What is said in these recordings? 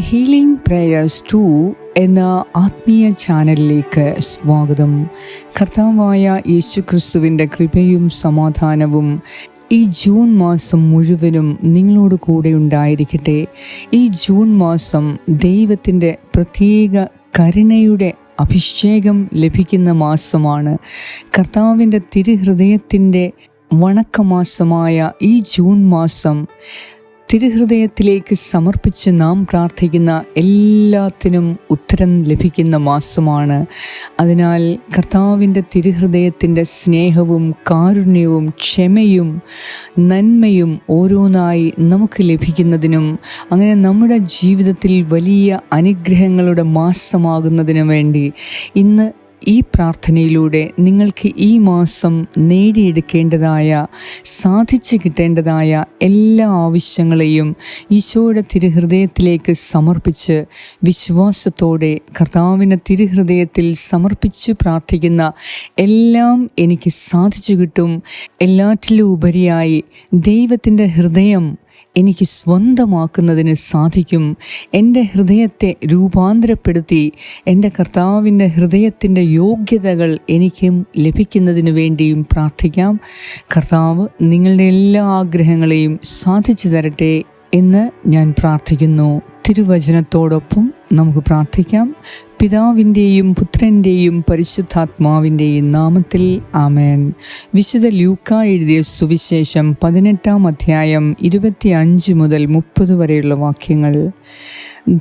Healing prayers to എന്ന ആത്മീയ ചാനലിലേക്ക് സ്വാഗതം. കർത്താവായ യേശു ക്രിസ്തുവിന്റെ കൃപയും സമാധാനവും ഈ ജൂൺ മാസം മുഴുവനും നിങ്ങളോട് കൂടെ ഉണ്ടായിരിക്കട്ടെ. ഈ ജൂൺ മാസം ദൈവത്തിന്റെ പ്രത്യേക കരുണയുടെ അഭിഷേകം ലഭിക്കുന്ന മാസമാണ്. കർത്താവിന്റെ തിരുഹൃദയത്തിന്റെ വണക്കമാസമായ ഈ ജൂൺ മാസം തിരുഹൃദയത്തിലേക്ക് സമർപ്പിച്ച് നാം പ്രാർത്ഥിക്കുന്ന എല്ലാത്തിനും ഉത്തരം ലഭിക്കുന്ന മാസമാണ്. അതിനാൽ കർത്താവിന്റെ തിരുഹൃദയത്തിന്റെ സ്നേഹവും കാരുണ്യവും ക്ഷമയും നന്മയും ഓരോന്നായി നമുക്ക് ലഭിക്കുന്നതിനും അങ്ങനെ നമ്മുടെ ജീവിതത്തിൽ വലിയ അനുഗ്രഹങ്ങളുടെ മാസമാകുന്നതിനു വേണ്ടി ഇന്ന് ഈ പ്രാർത്ഥനയിലൂടെ നിങ്ങൾക്ക് ഈ മാസം നേടിയെടുക്കേണ്ടതായ സാധിച്ചു കിട്ടേണ്ടതായ എല്ലാ ആവശ്യങ്ങളെയും ഈശോയുടെ തിരുഹൃദയത്തിലേക്ക് സമർപ്പിച്ച് വിശ്വാസത്തോടെ കർത്താവിന്റെ തിരുഹൃദയത്തിൽ സമർപ്പിച്ച് പ്രാർത്ഥിക്കുന്ന എല്ലാം എനിക്ക് സാധിച്ചു കിട്ടും. എല്ലാറ്റിലും ഉപരിയായി ദൈവത്തിന്റെ ഹൃദയം എനിക്ക് സ്വന്തമാക്കുന്നതിന് സാധിക്കും. എന്റെ ഹൃദയത്തെ രൂപാന്തരപ്പെടുത്തി എന്റെ കർത്താവിന്റെ ഹൃദയത്തിന്റെ യോഗ്യതകൾ എനിക്കും ലഭിക്കുന്നതിന് വേണ്ടിയും പ്രാർത്ഥിക്കാം. കർത്താവ് നിങ്ങളുടെ എല്ലാ ആഗ്രഹങ്ങളെയും സാധിച്ചു തരട്ടെ എന്ന് ഞാൻ പ്രാർത്ഥിക്കുന്നു. തിരുവചനത്തോടൊപ്പം നമുക്ക് പ്രാർത്ഥിക്കാം. പിതാവിന്റെയും പുത്രന്റെയും പരിശുദ്ധാത്മാവിന്റെയും നാമത്തിൽ ആമേൻ. വിശുദ്ധ ലൂക്ക എഴുതിയ സുവിശേഷം പതിനെട്ടാം അധ്യായം ഇരുപത്തി അഞ്ച് മുതൽ മുപ്പത് വരെയുള്ള വാക്യങ്ങൾ.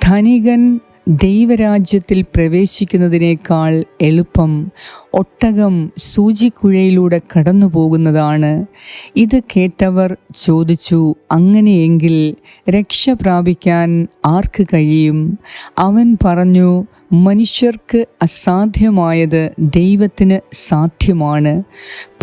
ധനികൻ ദൈവരാജ്യത്തിൽ പ്രവേശിക്കുന്നതിനേക്കാൾ എളുപ്പം ഒട്ടകം സൂചിക്കുഴയിലൂടെ കടന്നു പോകുന്നതാണ് ഇത് കേട്ടവർ ചോദിച്ചു അങ്ങനെയെങ്കിൽ രക്ഷ പ്രാപിക്കാൻ ആർക്ക് കഴിയും? അവൻ പറഞ്ഞു മനുഷ്യർക്ക് അസാധ്യമായത് ദൈവത്തിന് സാധ്യമാണ്.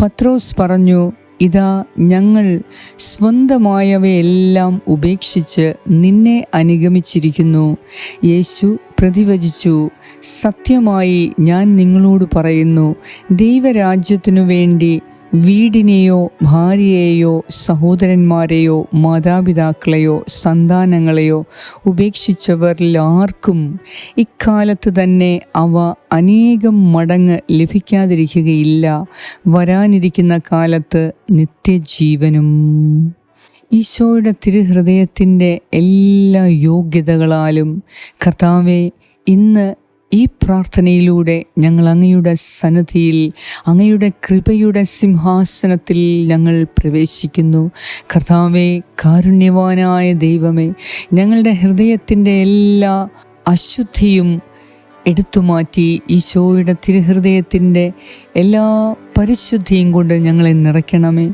പത്രോസ് പറഞ്ഞു ഇതാ ഞങ്ങൾ സ്വന്തമായവയെല്ലാം ഉപേക്ഷിച്ച് നിന്നെ അനുഗമിച്ചിരിക്കുന്നു. യേശു പ്രതിവചിച്ചു സത്യമായി ഞാൻ നിങ്ങളോട് പറയുന്നു ദൈവരാജ്യത്തിനു വേണ്ടി വീടിനെയോ ഭാര്യയെയോ സഹോദരന്മാരെയോ മാതാപിതാക്കളെയോ സന്താനങ്ങളെയോ ഉപേക്ഷിച്ചവരിൽ ആർക്കും ഇക്കാലത്ത് തന്നെ അവ അനേകം മടങ്ങ് ലഭിക്കാതിരിക്കുകയില്ല. വരാനിരിക്കുന്ന കാലത്ത് നിത്യജീവനും. ഈശോയുടെ തിരുഹൃദയത്തിന്റെ എല്ലാ യോഗ്യതകളാലും കർത്താവെ ഇന്ന് ഈ പ്രാർത്ഥനയിലൂടെ ഞങ്ങൾ അങ്ങയുടെ സന്നദ്ധിയിൽ അങ്ങയുടെ കൃപയുടെ സിംഹാസനത്തിൽ ഞങ്ങൾ പ്രവേശിക്കുന്നു. കർത്താവേ കാരുണ്യവാനായ ദൈവമേ ഞങ്ങളുടെ ഹൃദയത്തിന്റെ എല്ലാ അശുദ്ധിയും എടുത്തുമാറ്റി ഈശോയുടെ തിരുഹൃദയത്തിന്റെ എല്ലാ പരിശുദ്ധിയും കൊണ്ട് ഞങ്ങളെ നിറയ്ക്കണമേ.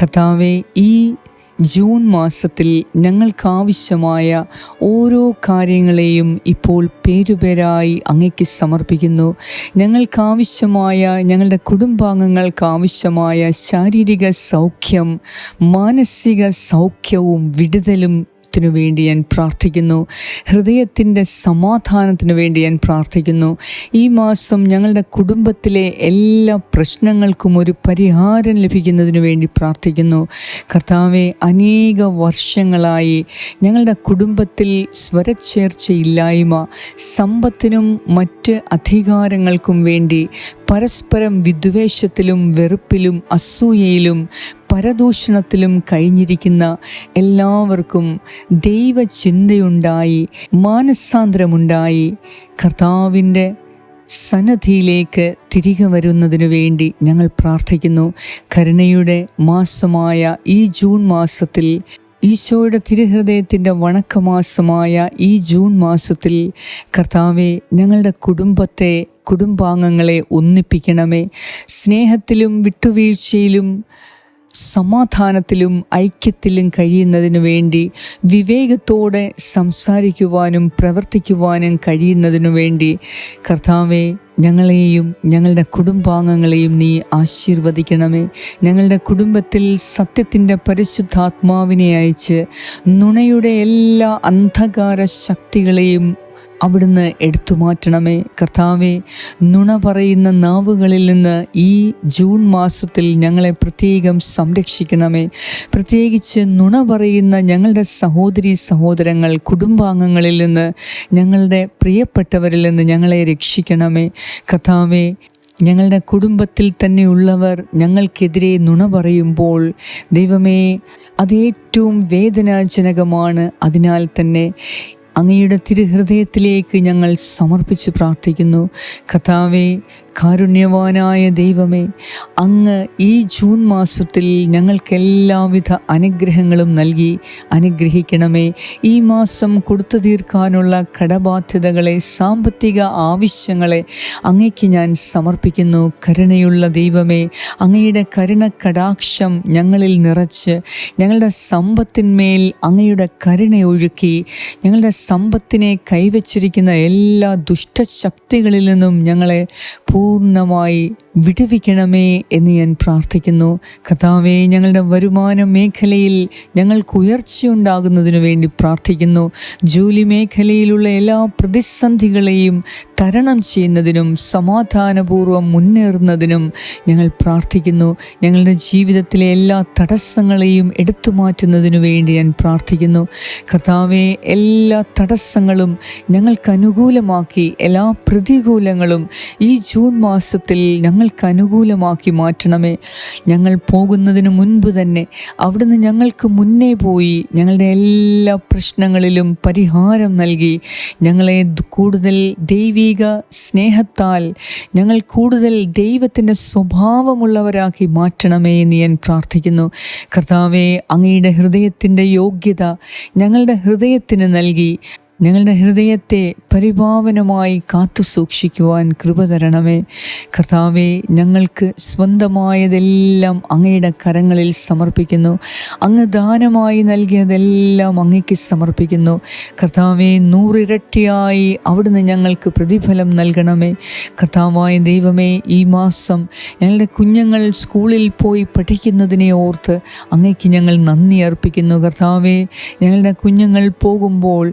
കർത്താവെ ഈ ജൂൺ മാസത്തിൽ ഞങ്ങൾക്കാവശ്യമായ ഓരോ കാര്യങ്ങളെയും ഇപ്പോൾ പേരുപേരായി അങ്ങയ്ക്ക് സമർപ്പിക്കുന്നു. ഞങ്ങൾക്കാവശ്യമായ ഞങ്ങളുടെ കുടുംബാംഗങ്ങൾക്ക് ആവശ്യമായ ശാരീരിക സൗഖ്യം മാനസിക സൗഖ്യവും വിടുതലും ത്തിനു വേണ്ടി ഞാൻ പ്രാർത്ഥിക്കുന്നു. ഹൃദയത്തിന്റെ സമാധാനത്തിനു വേണ്ടി ഞാൻ പ്രാർത്ഥിക്കുന്നു. ഈ മാസം ഞങ്ങളുടെ കുടുംബത്തിലെ എല്ലാ പ്രശ്നങ്ങൾക്കും ഒരു പരിഹാരം ലഭിക്കുന്നതിന് വേണ്ടി പ്രാർത്ഥിക്കുന്നു. കർത്താവെ അനേക വർഷങ്ങളായി ഞങ്ങളുടെ കുടുംബത്തിൽ സ്വരച്ചേർച്ചയില്ലായ്മ സമ്പത്തിനും മറ്റ് അധികാരങ്ങൾക്കും വേണ്ടി പരസ്പരം വിദ്വേഷത്തിലും വെറുപ്പിലും അസൂയയിലും പരദൂഷണത്തിലും കഴിഞ്ഞിരിക്കുന്ന എല്ലാവർക്കും ദൈവചിന്തയുണ്ടായി മാനസാന്തരമുണ്ടായി. കർത്താവിന്റെ സന്നദ്ധിയിലേക്ക് തിരികെ വരുന്നതിനു വേണ്ടി ഞങ്ങൾ പ്രാർത്ഥിക്കുന്നു. കരുണയുടെ മാസമായ ഈ ജൂൺ മാസത്തിൽ ഈശോയുടെ തിരുഹൃദയത്തിന്റെ വണക്കമാസമായ ഈ ജൂൺ മാസത്തിൽ കർത്താവെ ഞങ്ങളുടെ കുടുംബത്തെ കുടുംബാംഗങ്ങളെ ഒന്നിപ്പിക്കണമേ. സ്നേഹത്തിലും വിട്ടുവീഴ്ചയിലും സമാധാനത്തിലും ഐക്യത്തിലും കഴിയുന്നതിന് വേണ്ടി വിവേകത്തോടെ സംസാരിക്കുവാനും പ്രവർത്തിക്കുവാനും കഴിയുന്നതിനു വേണ്ടി കർത്താവെ ഞങ്ങളെയും ഞങ്ങളുടെ കുടുംബാംഗങ്ങളെയും നീ ആശീർവദിക്കണമേ. ഞങ്ങളുടെ കുടുംബത്തിൽ സത്യത്തിന്റെ പരിശുദ്ധാത്മാവിനെ അയച്ച് നുണയുടെ എല്ലാ അന്ധകാര ശക്തികളെയും അവിടുന്ന് എടുത്തു മാറ്റണമേ. കർത്താവെ നുണ പറയുന്ന നാവുകളിൽ നിന്ന് ഈ ജൂൺ മാസത്തിൽ ഞങ്ങളെ പ്രത്യേകം സംരക്ഷിക്കണമേ. പ്രത്യേകിച്ച് നുണ പറയുന്ന ഞങ്ങളുടെ സഹോദരി സഹോദരങ്ങൾ കുടുംബാംഗങ്ങളിൽ നിന്ന് ഞങ്ങളുടെ പ്രിയപ്പെട്ടവരിൽ നിന്ന് ഞങ്ങളെ രക്ഷിക്കണമേ. കർത്താവെ ഞങ്ങളുടെ കുടുംബത്തിൽ തന്നെ തന്നെയുള്ളവർ ഞങ്ങൾക്കെതിരെ നുണ പറയുമ്പോൾ ദൈവമേ അതേറ്റവും വേദനാജനകമാണ്. അതിനാൽ തന്നെ അങ്ങയുടെ തിരുഹൃദയത്തിലേക്ക് ഞങ്ങൾ സമർപ്പിച്ച് പ്രാർത്ഥിക്കുന്നു. കഥാവെ കാരുണ്യവാനായ ദൈവമേ അങ്ങ് ഈ ജൂൺ മാസത്തിൽ ഞങ്ങൾക്ക് എല്ലാവിധ അനുഗ്രഹങ്ങളും നൽകി അനുഗ്രഹിക്കണമേ. ഈ മാസം കൊടുത്തു തീർക്കാനുള്ള കടബാധ്യതകളെ സാമ്പത്തിക ആവശ്യങ്ങളെ അങ്ങയ്ക്ക് ഞാൻ സമർപ്പിക്കുന്നു. കരുണയുള്ള ദൈവമേ അങ്ങയുടെ കരുണ കടാക്ഷം ഞങ്ങളിൽ നിറച്ച് ഞങ്ങളുടെ സമ്പത്തിന്മേൽ അങ്ങയുടെ കരുണ ഒഴുക്കി ഞങ്ങളുടെ സമ്പത്തിനെ കൈവച്ചിരിക്കുന്ന എല്ലാ ദുഷ്ടശക്തികളിൽ നിന്നും ഞങ്ങളെ പൂർണമായി വിടുവിക്കണമേ എന്ന് ഞാൻ പ്രാർത്ഥിക്കുന്നു. കഥാവെ ഞങ്ങളുടെ വരുമാന മേഖലയിൽ ഞങ്ങൾക്ക് ഉയർച്ചയുണ്ടാകുന്നതിനു വേണ്ടി പ്രാർത്ഥിക്കുന്നു. ജോലി മേഖലയിലുള്ള എല്ലാ പ്രതിസന്ധികളെയും തരണം ചെയ്യുന്നതിനും സമാധാനപൂർവം മുന്നേറുന്നതിനും ഞങ്ങൾ പ്രാർത്ഥിക്കുന്നു. ഞങ്ങളുടെ ജീവിതത്തിലെ എല്ലാ തടസ്സങ്ങളെയും എടുത്തു മാറ്റുന്നതിനു വേണ്ടി ഞാൻ പ്രാർത്ഥിക്കുന്നു. കർത്താവെ എല്ലാ തടസ്സങ്ങളും ഞങ്ങൾക്ക് അനുകൂലമാക്കി എല്ലാ പ്രതികൂലങ്ങളും ഈ ജൂൺ മാസത്തിൽ ഞങ്ങൾക്ക് അനുകൂലമാക്കി മാറ്റണമേ. ഞങ്ങൾ പോകുന്നതിന് മുൻപ് തന്നെ അവിടുന്ന് ഞങ്ങൾക്ക് മുന്നേ പോയി ഞങ്ങളുടെ എല്ലാ പ്രശ്നങ്ങളിലും പരിഹാരം നൽകി. ഞങ്ങളെ കൂടുതൽ ദൈവിക സ്നേഹത്താൽ ഞങ്ങൾ കൂടുതൽ ദൈവത്തിന്റെ സ്വഭാവമുള്ളവരാക്കി മാറ്റണമേ എന്ന് ഞാൻ പ്രാർത്ഥിക്കുന്നു. കർത്താവെ അങ്ങയുടെ ഹൃദയത്തിന്റെ യോഗ്യത ഞങ്ങളുടെ ഹൃദയത്തിന് നൽകി. ഞങ്ങളുടെ ഹൃദയത്തെ പരിപാവനമായി കാത്തു സൂക്ഷിക്കുവാൻ കൃപ തരണമേ. കർത്താവെ ഞങ്ങൾക്ക് സ്വന്തമായതെല്ലാം അങ്ങയുടെ കരങ്ങളിൽ സമർപ്പിക്കുന്നു. അങ്ങ് ദാനമായി നൽകിയതെല്ലാം അങ്ങയ്ക്ക് സമർപ്പിക്കുന്നു. കർത്താവെ നൂറിരട്ടിയായി അവിടുന്ന് ഞങ്ങൾക്ക് പ്രതിഫലം നൽകണമേ. കർത്താവായ ദൈവമേ ഈ മാസം ഞങ്ങളുടെ കുഞ്ഞുങ്ങൾ സ്കൂളിൽ പോയി പഠിക്കുന്നതിനെ ഓർത്ത് അങ്ങയ്ക്ക് ഞങ്ങൾ നന്ദി അർപ്പിക്കുന്നു. കർത്താവെ ഞങ്ങളുടെ കുഞ്ഞുങ്ങൾ പോകുമ്പോൾ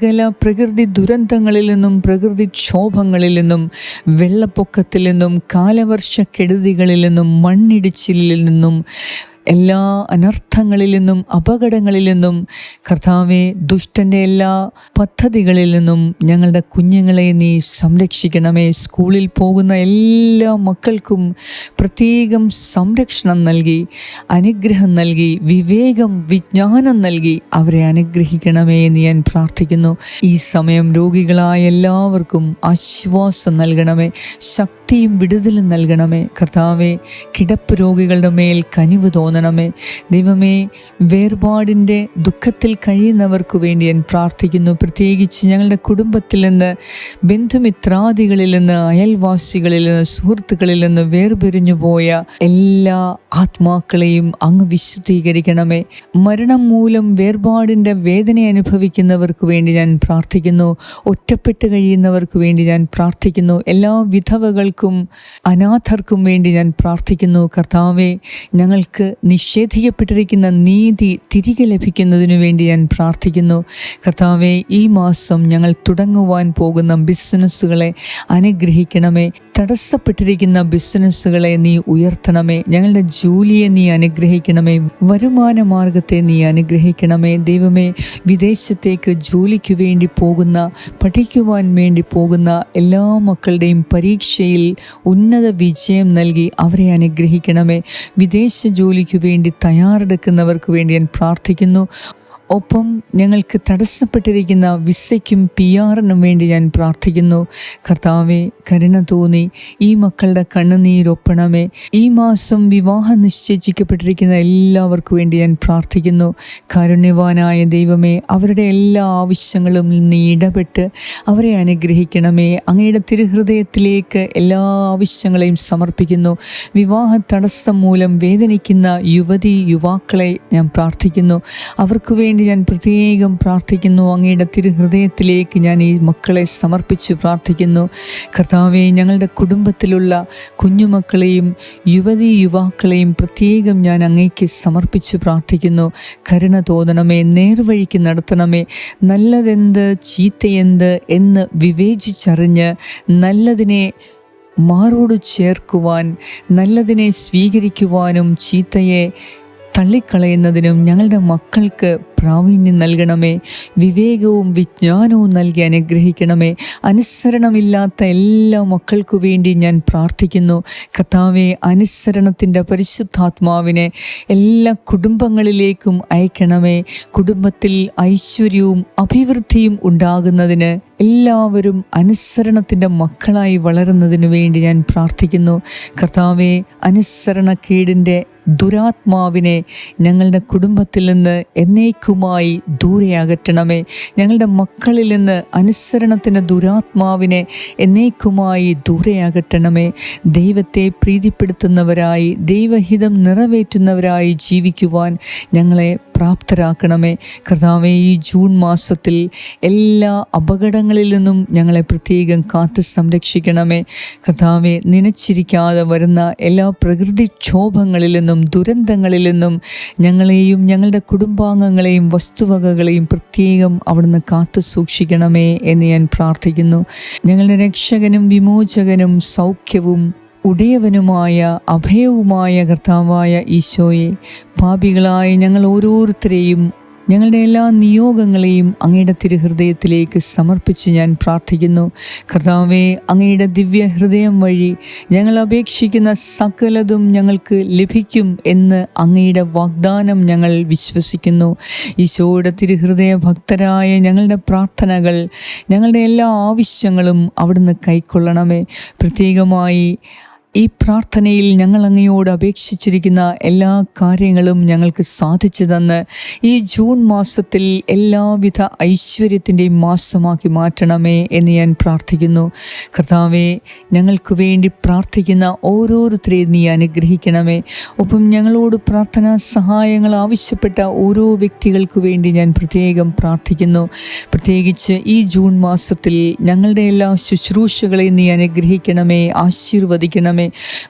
സകല പ്രകൃതി ദുരന്തങ്ങളിൽ നിന്നും പ്രകൃതിക്ഷോഭങ്ങളിൽ നിന്നും വെള്ളപ്പൊക്കത്തിൽ നിന്നും കാലവർഷക്കെടുതികളിൽ നിന്നും മണ്ണിടിച്ചിലിൽ നിന്നും എല്ലാ അനർത്ഥങ്ങളിൽ നിന്നും അപകടങ്ങളിൽ നിന്നും കർത്താവെ ദുഷ്ടന്റെ എല്ലാ പദ്ധതികളിൽ നിന്നും ഞങ്ങളുടെ കുഞ്ഞുങ്ങളെ നീ സംരക്ഷിക്കണമേ. സ്കൂളിൽ പോകുന്ന എല്ലാ മക്കൾക്കും പ്രത്യേകം സംരക്ഷണം നൽകി അനുഗ്രഹം നൽകി വിവേകം വിജ്ഞാനം നൽകി അവരെ അനുഗ്രഹിക്കണമേ എന്ന് ഞാൻ പ്രാർത്ഥിക്കുന്നു. ഈ സമയം രോഗികളായ എല്ലാവർക്കും ആശ്വാസം നൽകണമേ. ശക്തിയും വിടുതലും നൽകണമേ. കർത്താവെ കിടപ്പ് രോഗികളുടെ മേൽ കനിവ് തോന്നണമേ. ദൈവമേ വേർപാടിന്റെ ദുഃഖത്തിൽ കഴിയുന്നവർക്ക് വേണ്ടി ഞാൻ പ്രാർത്ഥിക്കുന്നു. പ്രത്യേകിച്ച് ഞങ്ങളുടെ കുടുംബത്തിൽ നിന്ന് ബന്ധുമിത്രാദികളിൽ നിന്ന് അയൽവാസികളിൽ നിന്ന് സുഹൃത്തുക്കളിൽ നിന്ന് വേർപിരിഞ്ഞു പോയ എല്ലാ ആത്മാക്കളെയും അങ്ങ് വിശുദ്ധീകരിക്കണമേ. മരണം മൂലം വേർപാടിന്റെ വേദന അനുഭവിക്കുന്നവർക്ക് വേണ്ടി ഞാൻ പ്രാർത്ഥിക്കുന്നു. ഒറ്റപ്പെട്ട് കഴിയുന്നവർക്ക് വേണ്ടി ഞാൻ പ്രാർത്ഥിക്കുന്നു. എല്ലാ വിധവകൾക്കും അനാഥർക്കും വേണ്ടി ഞാൻ പ്രാർത്ഥിക്കുന്നു. കർത്താവെ ഞങ്ങൾക്ക് നിഷേധിക്കപ്പെട്ടിരിക്കുന്ന നീതി തിരികെ ലഭിക്കുന്നതിനു വേണ്ടി ഞാൻ പ്രാർത്ഥിക്കുന്നു. കർത്താവെ ഈ മാസം ഞങ്ങൾ തുടങ്ങുവാൻ പോകുന്ന ബിസിനസ്സുകളെ അനുഗ്രഹിക്കണമേ. തടസ്സപ്പെട്ടിരിക്കുന്ന ബിസിനസ്സുകളെ നീ ഉയർത്തണമേ. ഞങ്ങളുടെ ജോലിയെ നീ അനുഗ്രഹിക്കണമേ. വരുമാന മാർഗത്തെ നീ അനുഗ്രഹിക്കണമേ. ദൈവമേ വിദേശത്തേക്ക് ജോലിക്ക് വേണ്ടി പോകുന്ന പഠിക്കുവാൻ വേണ്ടി പോകുന്ന എല്ലാ മക്കളുടെയും പരീക്ഷയിൽ ഉന്നത വിജയം നൽകി അവരെ അനുഗ്രഹിക്കണമേ. വിദേശ ജോലിക്ക് വേണ്ടി തയ്യാറെടുക്കുന്നവർക്ക് വേണ്ടി ഞാൻ പ്രാർത്ഥിക്കുന്നു. ഒപ്പം ഞങ്ങൾക്ക് തടസ്സപ്പെട്ടിരിക്കുന്ന വിസയ്ക്കും പി ആറിനും വേണ്ടി ഞാൻ പ്രാർത്ഥിക്കുന്നു. കർത്താവെ കരുണ തോന്നി. ഈ മക്കളുടെ കണ്ണുനീരൊപ്പണമേ ഈ മാസം വിവാഹം നിശ്ചയിക്കപ്പെട്ടിരിക്കുന്ന എല്ലാവർക്കും വേണ്ടി ഞാൻ പ്രാർത്ഥിക്കുന്നു. കാരുണ്യവാനായ ദൈവമേ അവരുടെ എല്ലാ ആവശ്യങ്ങളും നീ ഇടപെട്ട് അവരെ അനുഗ്രഹിക്കണമേ. അങ്ങയുടെ തിരുഹൃദയത്തിലേക്ക് എല്ലാ ആവശ്യങ്ങളെയും സമർപ്പിക്കുന്നു. വിവാഹ തടസ്സം മൂലം വേദനിക്കുന്ന യുവതി യുവാക്കളെ ഞാൻ പ്രാർത്ഥിക്കുന്നു. അവർക്ക് വേണ്ടി വേണ്ടി ഞാൻ പ്രത്യേകം പ്രാർത്ഥിക്കുന്നു. അങ്ങയുടെ തിരുഹൃദയത്തിലേക്ക് ഞാൻ ഈ മക്കളെ സമർപ്പിച്ച് പ്രാർത്ഥിക്കുന്നു. കർത്താവെ ഞങ്ങളുടെ കുടുംബത്തിലുള്ള കുഞ്ഞുമക്കളെയും യുവതി യുവാക്കളെയും പ്രത്യേകം ഞാൻ അങ്ങേക്ക് സമർപ്പിച്ച് പ്രാർത്ഥിക്കുന്നു. കരുണ തോന്നണമേ നേർവഴിക്ക് നടത്തണമേ. നല്ലതെന്ത് ചീത്തയെന്ത് എന്ന് വിവേചിച്ചറിഞ്ഞ് നല്ലതിനെ മാറോട് ചേർക്കുവാൻ നല്ലതിനെ സ്വീകരിക്കുവാനും ചീത്തയെ തള്ളിക്കളയുന്നതിനും ഞങ്ങളുടെ മക്കൾക്ക് പ്രാവീണ്യം നൽകണമേ. വിവേകവും വിജ്ഞാനവും നൽകി അനുഗ്രഹിക്കണമേ. അനുസരണമില്ലാത്ത എല്ലാ മക്കൾക്കു വേണ്ടി ഞാൻ പ്രാർത്ഥിക്കുന്നു. കർത്താവെ അനുസരണത്തിന്റെ പരിശുദ്ധാത്മാവിനെ എല്ലാ കുടുംബങ്ങളിലേക്കും അയക്കണമേ. കുടുംബത്തിൽ ഐശ്വര്യവും അഭിവൃദ്ധിയും ഉണ്ടാകുന്നതിന് എല്ലാവരും അനുസരണത്തിന്റെ മക്കളായി വളരുന്നതിന് വേണ്ടി ഞാൻ പ്രാർത്ഥിക്കുന്നു. കർത്താവെ അനുസരണക്കേടിന്റെ ദുരാത്മാവിനെ ഞങ്ങളുടെ കുടുംബത്തിൽ നിന്ന് എന്നേക്കുമായി ദൂരെ അകറ്റണമേ ഞങ്ങളുടെ മക്കളിൽ നിന്ന് അനുസരണത്തിന് ദുരാത്മാവിനെ എന്നേക്കുമായി ദൂരെ അകറ്റണമേ ദൈവത്തെ പ്രീതിപ്പെടുത്തുന്നവരായി ദൈവഹിതം നിറവേറ്റുന്നവരായി ജീവിക്കുവാൻ ഞങ്ങളെ പ്രാപ്തരാക്കണമേ. കർത്താവെ ഈ ജൂൺ മാസത്തിൽ എല്ലാ അപകടങ്ങളിൽ നിന്നും ഞങ്ങളെ പ്രത്യേകം കാത്ത് സംരക്ഷിക്കണമേ. കർത്താവെ നനച്ചിരിക്കാതെ വരുന്ന എല്ലാ പ്രകൃതിക്ഷോഭങ്ങളിൽ നിന്നും ദുരന്തങ്ങളിൽ നിന്നും ഞങ്ങളെയും ഞങ്ങളുടെ കുടുംബാംഗങ്ങളെയും വസ്തുവകകളെയും പ്രത്യേകം അവിടുന്ന് കാത്തു സൂക്ഷിക്കണമേ എന്ന് ഞാൻ പ്രാർത്ഥിക്കുന്നു. ഞങ്ങളുടെ രക്ഷകനും വിമോചകനും സൗഖ്യവും ഉടയവനുമായ അഭയവുമായ കർത്താവായ ഈശോയെ പാപികളായ ഞങ്ങൾ ഓരോരുത്തരെയും ഞങ്ങളുടെ എല്ലാ നിയോഗങ്ങളെയും അങ്ങയുടെ തിരുഹൃദയത്തിലേക്ക് സമർപ്പിച്ച് ഞാൻ പ്രാർത്ഥിക്കുന്നു. കർത്താവെ അങ്ങയുടെ ദിവ്യ ഹൃദയം വഴി ഞങ്ങൾ അപേക്ഷിക്കുന്ന സകലതും ഞങ്ങൾക്ക് ലഭിക്കും എന്ന് അങ്ങയുടെ വാഗ്ദാനം ഞങ്ങൾ വിശ്വസിക്കുന്നു. ഈശോയുടെ തിരുഹൃദയ ഭക്തരായ ഞങ്ങളുടെ പ്രാർത്ഥനകൾ ഞങ്ങളുടെ എല്ലാ ആവശ്യങ്ങളും അവിടുന്ന് കൈക്കൊള്ളണമേ. പ്രത്യേകമായി ഈ പ്രാർത്ഥനയിൽ ഞങ്ങൾ അങ്ങയോട് അപേക്ഷിച്ചിരിക്കുന്ന എല്ലാ കാര്യങ്ങളും ഞങ്ങൾക്ക് സാധിച്ചു തന്ന് ഈ ജൂൺ മാസത്തിൽ എല്ലാവിധ ഐശ്വര്യത്തിന്റെയും മാസമാക്കി മാറ്റണമേ എന്ന് ഞാൻ പ്രാർത്ഥിക്കുന്നു. കർത്താവെ ഞങ്ങൾക്ക് വേണ്ടി പ്രാർത്ഥിക്കുന്ന ഓരോരുത്തരെയും നീ അനുഗ്രഹിക്കണമേ. ഒപ്പം ഞങ്ങളോട് പ്രാർത്ഥനാ സഹായങ്ങൾ ആവശ്യപ്പെട്ട ഓരോ വ്യക്തികൾക്ക് വേണ്ടി ഞാൻ പ്രത്യേകം പ്രാർത്ഥിക്കുന്നു. പ്രത്യേകിച്ച് ഈ ജൂൺ മാസത്തിൽ ഞങ്ങളുടെ എല്ലാ ശുശ്രൂഷകളെയും നീ അനുഗ്രഹിക്കണമേ ആശീർവദിക്കണമേ.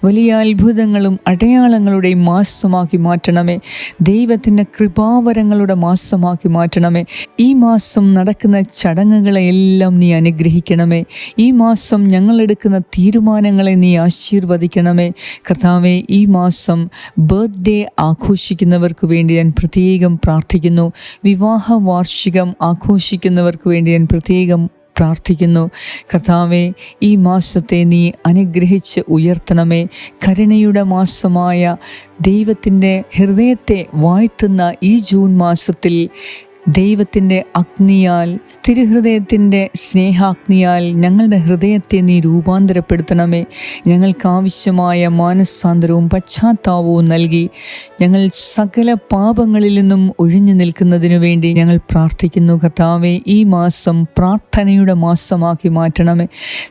വലിയ അത്ഭുതങ്ങളും അടയാളങ്ങളുടെയും മാസമാക്കി മാറ്റണമേ. ദൈവത്തിന്റെ കൃപാവരങ്ങളുടെ മാസമാക്കി മാറ്റണമേ. ഈ മാസം നടക്കുന്ന ചടങ്ങുകളെയെല്ലാം നീ അനുഗ്രഹിക്കണമേ. ഈ മാസം ഞങ്ങളെടുക്കുന്ന തീരുമാനങ്ങളെ നീ ആശീർവദിക്കണമേ. കർത്താവെ ഈ മാസം ബർത്ത്ഡേ ആഘോഷിക്കുന്നവർക്ക് വേണ്ടി ഞാൻ പ്രത്യേകം പ്രാർത്ഥിക്കുന്നു. വിവാഹ വാർഷികം ആഘോഷിക്കുന്നവർക്ക് വേണ്ടി ഞാൻ പ്രത്യേകം പ്രാർത്ഥിക്കുന്നു. കർത്താവെ ഈ മാസത്തെ നീ അനുഗ്രഹിച്ച് ഉയർത്തണമേ. കരുണയുടെ മാസമായ ദൈവത്തിന്റെ ഹൃദയത്തെ വാഴ്ത്തുന്ന ഈ ജൂൺ മാസത്തിൽ ദൈവത്തിന്റെ അഗ്നിയാൽ തിരുഹൃദയത്തിന്റെ സ്നേഹാഗ്നിയാൽ ഞങ്ങളുടെ ഹൃദയത്തെ നീ രൂപാന്തരപ്പെടുത്തണമേ. ഞങ്ങൾക്കാവശ്യമായ മാനസാന്തരവും പശ്ചാത്താപവും നൽകി ഞങ്ങൾ സകല പാപങ്ങളിൽ നിന്നും ഒഴിഞ്ഞു നിൽക്കുന്നതിനു വേണ്ടി ഞങ്ങൾ പ്രാർത്ഥിക്കുന്നു കർത്താവെ ഈ മാസം പ്രാർത്ഥനയുടെ മാസമാക്കി മാറ്റണമേ.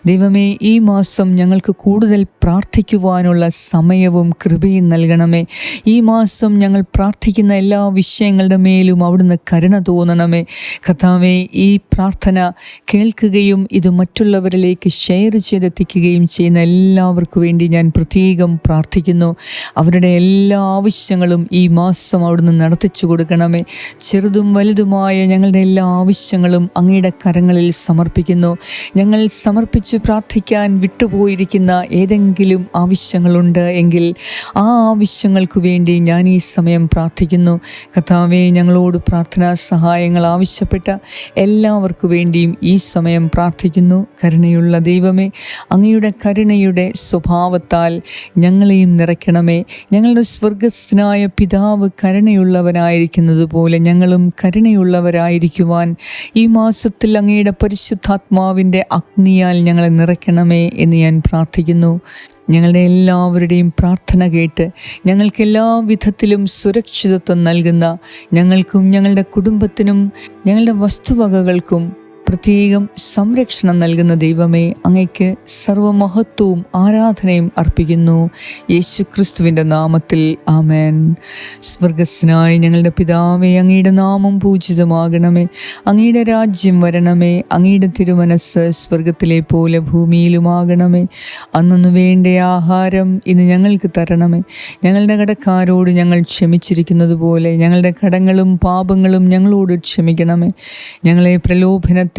ദൈവമേ ഈ മാസം ഞങ്ങൾക്ക് കൂടുതൽ പ്രാർത്ഥിക്കുവാനുള്ള സമയവും കൃപയും നൽകണമേ. ഈ മാസം ഞങ്ങൾ പ്രാർത്ഥിക്കുന്ന എല്ലാ വിഷയങ്ങളുടെ മേലും അവിടുന്ന് കരുണ തോന്നണമേ. കർത്താവെ ഈ പ്രാർത്ഥന കേൾക്കുകയും ഇത് മറ്റുള്ളവരിലേക്ക് ഷെയർ ചെയ്തെത്തിക്കുകയും ചെയ്യുന്ന എല്ലാവർക്കും വേണ്ടി ഞാൻ പ്രത്യേകം പ്രാർത്ഥിക്കുന്നു. അവരുടെ എല്ലാ ആവശ്യങ്ങളും ഈ മാസം അവിടുന്ന് നടത്തിച്ചു കൊടുക്കണമേ. ചെറുതും വലുതുമായ ഞങ്ങളുടെ എല്ലാ ആവശ്യങ്ങളും അങ്ങയുടെ കരങ്ങളിൽ സമർപ്പിക്കുന്നു. ഞങ്ങൾ സമർപ്പിച്ച് പ്രാർത്ഥിക്കാൻ വിട്ടുപോയിരിക്കുന്ന ഏതെങ്കിലും ആവശ്യങ്ങളുണ്ട് എങ്കിൽ ആ ആവശ്യങ്ങൾക്ക് വേണ്ടി ഞാൻ ഈ സമയം പ്രാർത്ഥിക്കുന്നു. കഥാവെ ഞങ്ങളോട് പ്രാർത്ഥനാ സഹായങ്ങൾ ആവശ്യപ്പെട്ട എല്ലാവർക്കു വേണ്ടിയും ഈ സമയം പ്രാർത്ഥിക്കുന്നു. കരുണയുള്ള ദൈവമേ അങ്ങയുടെ കരുണയുടെ സ്വഭാവത്താൽ ഞങ്ങളെയും നിറയ്ക്കണമേ. ഞങ്ങളുടെ സ്വർഗസ്ഥനായ പിതാവ് കരുണയുള്ളവനായിരിക്കുന്നത് പോലെ ഞങ്ങളും കരുണയുള്ളവരായിരിക്കുവാൻ ഈ മാസത്തിൽ അങ്ങയുടെ പരിശുദ്ധാത്മാവിന്റെ അഗ്നിയാൽ ഞങ്ങളെ നിറയ്ക്കണമേ എന്ന് ഞാൻ പ്രാർത്ഥിക്കുന്നു. ഞങ്ങളുടെ എല്ലാവരുടെയും പ്രാർത്ഥന കേട്ട് ഞങ്ങൾക്ക് എല്ലാ വിധത്തിലും സുരക്ഷിതത്വം നൽകുന്ന ഞങ്ങൾക്കും ഞങ്ങളുടെ കുടുംബത്തിനും ഞങ്ങളുടെ വസ്തുവകകൾക്കും പ്രത്യേകം സംരക്ഷണം നൽകുന്ന ദൈവമേ അങ്ങയ്ക്ക് സർവമഹത്വവും ആരാധനയും അർപ്പിക്കുന്നു. യേശു ക്രിസ്തുവിന്റെ നാമത്തിൽ ആമേൻ. സ്വർഗസ്നായ ഞങ്ങളുടെ പിതാവേ അങ്ങയുടെ നാമം പൂജിതമാകണമേ. അങ്ങയുടെ രാജ്യം വരണമേ. അങ്ങയുടെ തിരുമനസ് സ്വർഗത്തിലെ പോലെ ഭൂമിയിലുമാകണമേ. അന്നു വേണ്ട ആഹാരം ഇന്ന് ഞങ്ങൾക്ക് തരണമേ. ഞങ്ങളുടെ കടക്കാരോട് ഞങ്ങൾ ക്ഷമിച്ചിരിക്കുന്നത് പോലെ ഞങ്ങളുടെ കടങ്ങളും പാപങ്ങളും ഞങ്ങളോട് ക്ഷമിക്കണമേ. ഞങ്ങളെ പ്രലോഭനത്തിൽ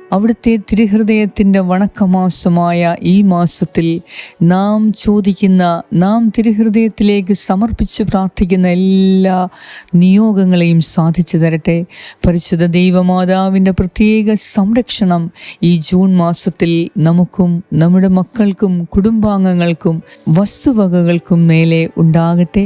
അവിടുത്തെ തിരുഹൃദയത്തിന്റെ വണക്കമാസമായ ഈ മാസത്തിൽ നാം ചോദിക്കുന്ന നാം തിരുഹൃദയത്തിലേക്ക് സമർപ്പിച്ച് പ്രാർത്ഥിക്കുന്ന എല്ലാ നിയോഗങ്ങളെയും സാധിച്ചു തരട്ടെ. പരിശുദ്ധ ദൈവമാതാവിന്റെ പ്രത്യേക സംരക്ഷണം ഈ ജൂൺ മാസത്തിൽ നമുക്കും നമ്മുടെ മക്കൾക്കും കുടുംബാംഗങ്ങൾക്കും വസ്തുവകകൾക്കും മേലെ ഉണ്ടാകട്ടെ.